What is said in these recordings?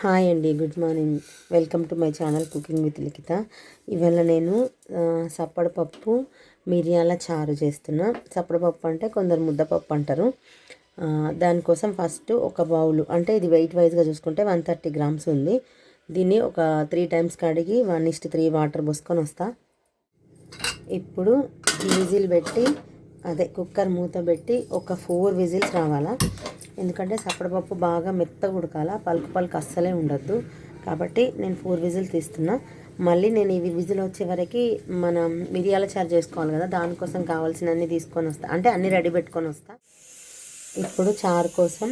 Hi అండి good morning. Welcome to my channel cooking with Likhitha. ఇవాళ నేను సప్పడపప్పు మిరియాల చారు చేస్తున్నా. సప్పడపప్పు అంటే కొందరు ముద్దపప్పు అంటారు. దానికోసం ఫస్ట్ ఒక బౌల్ అంటే ఇది వెయిట్ వైజ్గా చూసుకుంటే వన్ థర్టీ గ్రామ్స్ ఉంది. దీన్ని ఒక త్రీ టైమ్స్ కడిగి one is to three water పోసుకొని వస్తా. ఇప్పుడు విజిల్ పెట్టి అదే కుక్కర్ మూత పెట్టి ఒక ఫోర్ విజిల్స్ రావాలా? ఎందుకంటే సప్పడపప్పు బాగా మెత్తగా ఉడకాల పలుకు పలుకు అస్సలే ఉండద్దు. కాబట్టి నేను ఫోర్ విజిల్ తీస్తున్నా. మళ్ళీ నేను ఇవి విజిల్ వచ్చే వరకు మనం మిరియాల చారు చేసుకోవాలి కదా దానికోసం కావాల్సినన్ని తీసుకొని వస్తా. అంటే అన్ని రెడీ పెట్టుకొని వస్తా. ఇప్పుడు చారు కోసం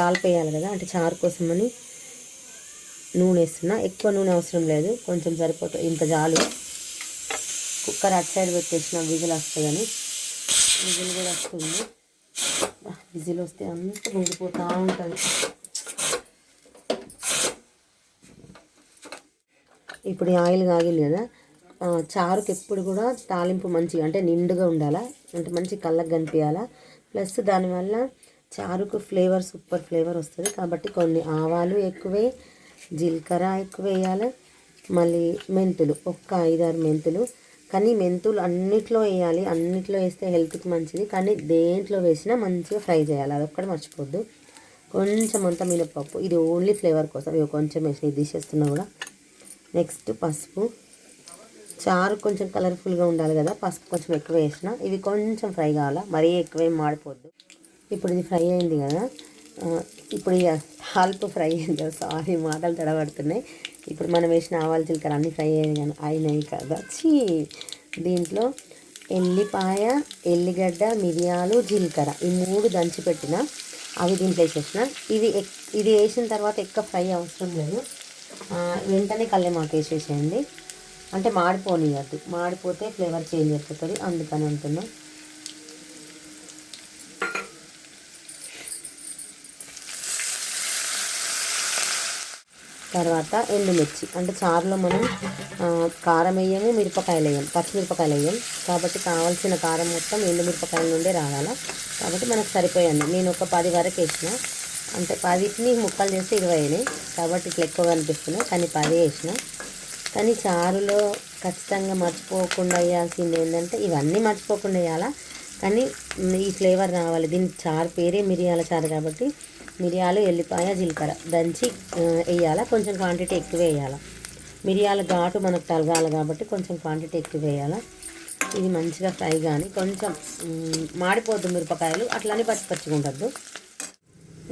తాల్పేయాలి కదా అంటే చారు కోసం అని నూనె వేస్తున్నా. ఎక్కువ నూనె అవసరం లేదు కొంచెం సరిపోతుంది ఇంత చాలు. కుక్కర్ అటు సైడ్ పెట్టేసిన విజిల్ వస్తుందని. విజిల్ కూడా వస్తుంది. విజిల్ వస్తే అంత పొంగిపోతూ ఉంటుంది. ఇప్పుడు ఈ ఆయిల్ కాగింది కదా చారుకి ఎప్పుడు కూడా తాలింపు మంచిగా అంటే నిండుగా ఉండాలా? అంటే మంచి కళ్ళకు కనిపించాలా? ప్లస్ దానివల్ల చారుకు ఫ్లేవర్ సూపర్ ఫ్లేవర్ వస్తుంది. కాబట్టి కొన్ని ఆవాలు ఎక్కువే జీలకర్ర ఎక్కువ వేయాలి. మళ్ళీ మెంతులు ఒక్క ఐదారు మెంతులు. కానీ మెంతులు అన్నిట్లో వేయాలి. అన్నిట్లో వేస్తే హెల్త్కి మంచిది. కానీ దేంట్లో వేసినా మంచిగా ఫ్రై చేయాలి. అదొక్కటి మర్చిపోద్దు. కొంచెం అంత మినపప్పు. ఇది ఓన్లీ ఫ్లేవర్ కోసం. ఇవి కొంచెం వేసిన ఇది తీసేస్తున్నా కూడా. నెక్స్ట్ పసుపు. చారు కొంచెం కలర్ఫుల్గా ఉండాలి కదా. పసుపు కొంచెం ఎక్కువ వేసిన. ఇవి కొంచెం ఫ్రై కావాలా? మరీ ఎక్కువేం మాడిపోద్దు. ఇప్పుడు ఇది ఫ్రై అయింది కదా. ఇప్పుడు ఇక తాల్పు ఫ్రై అయింది సారీ మాటలు తడబడుతున్నాయి. ఇప్పుడు మనం వేసిన ఆవాలు జీలకర్ర అన్నీ ఫ్రై అయ్యాయి అయినాయి కదా. చీ! దీంట్లో ఎల్లిపాయ ఎల్లిగడ్డ మిరియాలు జీలకర్ర ఈ మూడు దంచి పెట్టిన అవి దీంట్లో వేసేసిన. ఇది ఎక్- ఇది వేసిన తర్వాత ఎక్కువ ఫ్రై అవసరం లేదు. వెంటనే వెంటనే మాకు వేసేసేయండి. అంటే మాడిపోనియద్దు. మాడిపోతే ఫ్లేవర్ చేంజ్ అయిపోతుంది. అందుకని అంటున్నాం. తర్వాత ఎండుమిర్చి. అంటే చారులో మనం కారం వేయము మిరపకాయలు వేయం. పచ్చిమిరపకాయలు వేయం. కాబట్టి కావాల్సిన కారం మొత్తం ఎండుమిరపకాయల నుండే రావాలా. కాబట్టి మనకు సరిపోయింది నేను ఒక పది వరకు వేసిన. అంటే పదిటిని ముక్కలు చేస్తే ఇరవై అయినాయి. కాబట్టి ఇట్లా ఎక్కువగా అనిపిస్తున్నాయి. కానీ పది వేసిన. కానీ చారులో ఖచ్చితంగా మర్చిపోకుండా వేయాల్సింది ఏంటంటే ఇవన్నీ మర్చిపోకుండా వేయాలా. కానీ ఈ ఫ్లేవర్ రావాలి. దీని చారు పేరే మిరియాల చారు కాబట్టి మిరియాలు ఎల్లిపాయ జీలకర్ర. దంచి వేయాలా? కొంచెం క్వాంటిటీ ఎక్కువ వేయాలి? మిరియాల ఘాటు మనకు తలగాలి కాబట్టి కొంచెం క్వాంటిటీ ఎక్కువ వేయాలా? ఇది మంచిగా ఫ్రై కానీ కొంచెం మాడిపోద్దు మిరపకాయలు. అట్లానే పచ్చి పచ్చిగా ఉండద్దు.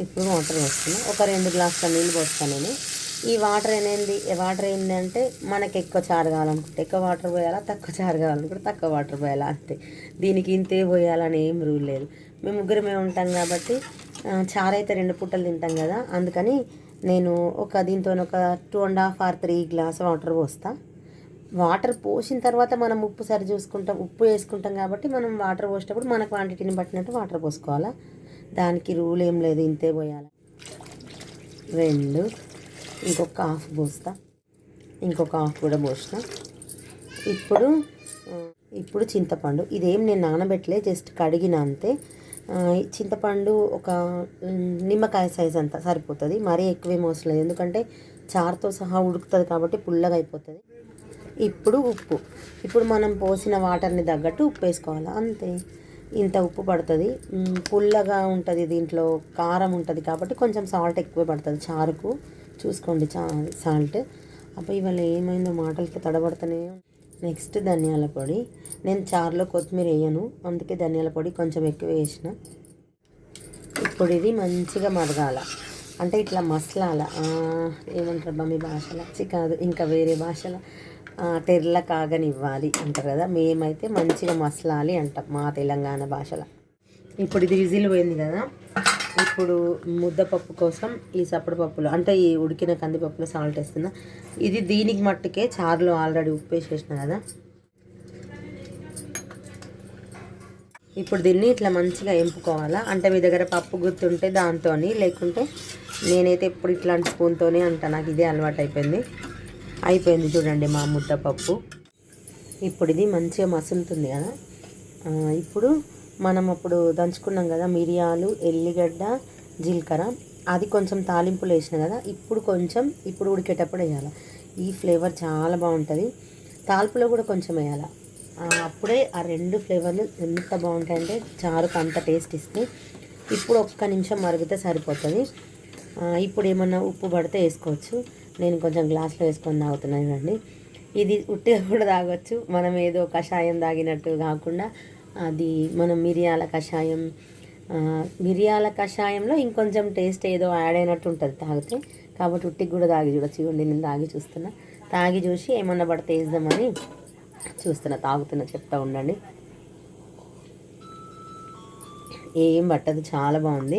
ఇప్పుడు వాటర్ పోస్తున్నా. ఒక రెండు గ్లాసుల నీళ్ళు పోస్తాను నేను. ఈ వాటర్ అనేది వాటర్ ఏంటంటే మనకి ఎక్కువ చారు కావాలనుకుంటే ఎక్కువ వాటర్ పోయాలా? తక్కువ చారు కావాలనుకుంటే తక్కువ వాటర్ పోయాలా అంతే. దీనికి ఇంతే పోయాలని ఏం రూల్ లేదు. మేము ముగ్గురమే ఉంటాం కాబట్టి చారైతే రెండు పూటలు తింటాం కదా. అందుకని నేను ఒక దీంతో ఒక two and half or three glass water పోస్తా. వాటర్ పోసిన తర్వాత మనం ఉప్పు సరి చూసుకుంటాం ఉప్పు వేసుకుంటాం కాబట్టి మనం వాటర్ పోసేటప్పుడు మన క్వాంటిటీని బట్టినట్టు వాటర్ పోసుకోవాలా. దానికి రూల్ ఏం లేదు ఇంతే పోయాలి. రెండు ఇంకొక హాఫ్ పోస్తా. ఇంకొక హాఫ్ కూడా పోసిన. ఇప్పుడు ఇప్పుడు చింతపండు. ఇదేం నేను నానబెట్టలే జస్ట్ కడిగిన అంతే. చింతపండు ఒక నిమ్మకాయ సైజ్ అంత సరిపోతుంది. మరీ ఎక్కువేం అవసరం లేదు. ఎందుకంటే చారుతో సహా ఉడుకుతుంది కాబట్టి పుల్లగా అయిపోతుంది. ఇప్పుడు ఉప్పు. ఇప్పుడు మనం పోసిన వాటర్ని తగ్గట్టు ఉప్పు వేసుకోవాలి. అంతే. ఇంత ఉప్పు పడుతుంది. పుల్లగా ఉంటుంది దీంట్లో. కారం ఉంటుంది కాబట్టి కొంచెం సాల్ట్ ఎక్కువే పడుతుంది. చారుకు చూసుకోండి చా సాల్ట్. అప్పుడు ఇవాళ ఏమైందో మాటలకి తడబడుతూనే నెక్స్ట్ ధనియాల పొడి. నేను చారులో కొత్తిమీర వేయను. అందుకే ధనియాల పొడి కొంచెం ఎక్కువ వేసిన. ఇప్పుడు ఇది మంచిగా మరగాల. అంటే ఇట్లా మసలాల. ఏమంటారు బా మీ భాషలో చి కాదు. ఇంకా వేరే భాషలో తెర్ల కాగనివ్వాలి అంటారు కదా. మేమైతే మంచిగా మసలాలి అంటాం మా తెలంగాణ భాషలో. ఇప్పుడు ఇది విజిల్ పోయింది కదా. ఇప్పుడు ముద్దపప్పు కోసం ఈ సప్పుడు అంటే ఈ ఉడికిన కందిపప్పులో సాల్ట్ వేస్తున్నా. ఇది దీనికి మట్టుకే చారులో ఆల్రెడీ ఉప్పు వేసేసిన కదా. ఇప్పుడు దీన్ని ఇట్లా మంచిగా ఎంపుకోవాలా? అంటే మీ దగ్గర పప్పు గుర్తుంటే దాంతో లేకుంటే నేనైతే ఎప్పుడు ఇట్లాంటి స్పూన్తోనే అంట. నాకు ఇదే అలవాటు అయిపోయింది. అయిపోయింది చూడండి మా ముద్దపప్పు. ఇప్పుడు ఇది మంచిగా మసులుతుంది కదా. ఇప్పుడు మనం అప్పుడు దంచుకున్నాం కదా మిరియాలు ఎల్లిగడ్డ జీలకర్ర. అది కొంచెం తాలింపులు వేసిన కదా ఇప్పుడు కొంచెం ఇప్పుడు ఉడికేటప్పుడు వేయాలి. ఈ ఫ్లేవర్ చాలా బాగుంటుంది. తాలింపులో కూడా కొంచెం వేయాలి. అప్పుడే ఆ రెండు ఫ్లేవర్లు ఎంత బాగుంటాయంటే చారుకు అంత టేస్ట్ ఇస్తే ఇప్పుడు ఒక్క నిమిషం మరిగితే సరిపోతుంది. ఇప్పుడు ఏమన్నా ఉప్పు పడితే వేసుకోవచ్చు. నేను కొంచెం గ్లాస్లో వేసుకొని తాగుతున్నాను అండి ఇది ఉట్టిగా కూడా తాగొచ్చు. మనం ఏదో కషాయం తాగినట్టు కాకుండా అది మనం మిరియాల కషాయం మిరియాల కషాయంలో ఇంకొంచెం టేస్ట్ ఏదో యాడ్ అయినట్టు ఉంటుంది తాగితే. కాబట్టి ఉట్టికి కూడా తాగి చూడొచ్చు ఇవ్వండి నేను తాగి చూస్తున్నా. తాగి చూసి ఏమన్నా పడితే వేద్దామని చూస్తున్నా తాగుతున్నా చెప్తా ఉండండి. ఏం పట్టదు చాలా బాగుంది.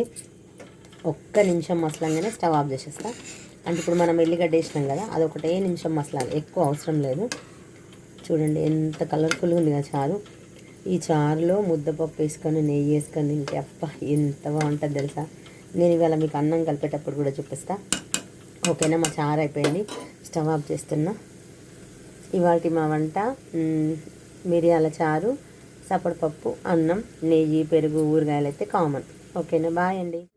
ఒక్క నిమిషం మసలంగానే స్టవ్ ఆఫ్ చేసేస్తా. అంటే ఇప్పుడు మనం ఎల్లిగడ్డ వేసినాం కదా అది ఒకటే నిమిషం మసలాలి ఎక్కువ అవసరం లేదు. చూడండి ఎంత కలర్ఫుల్గా ఉంది కదా చారు. ఈ చారులో ముద్దపప్పు వేసుకొని నెయ్యి వేసుకొని తింటే అప్ప ఎంత బాగుంటుంది తెలుసా? నేను ఇవాళ మీకు అన్నం కలిపేటప్పుడు కూడా చూపిస్తా. ఓకేనా? మా చారు అయిపోయింది. స్టవ్ ఆఫ్ చేస్తున్నా. ఇవాళ మా వంట మిరియాల చారు సపడపప్పు అన్నం నెయ్యి పెరుగు ఊరగాయలు అయితే కామన్. ఓకేనా? బాయ్ అండి.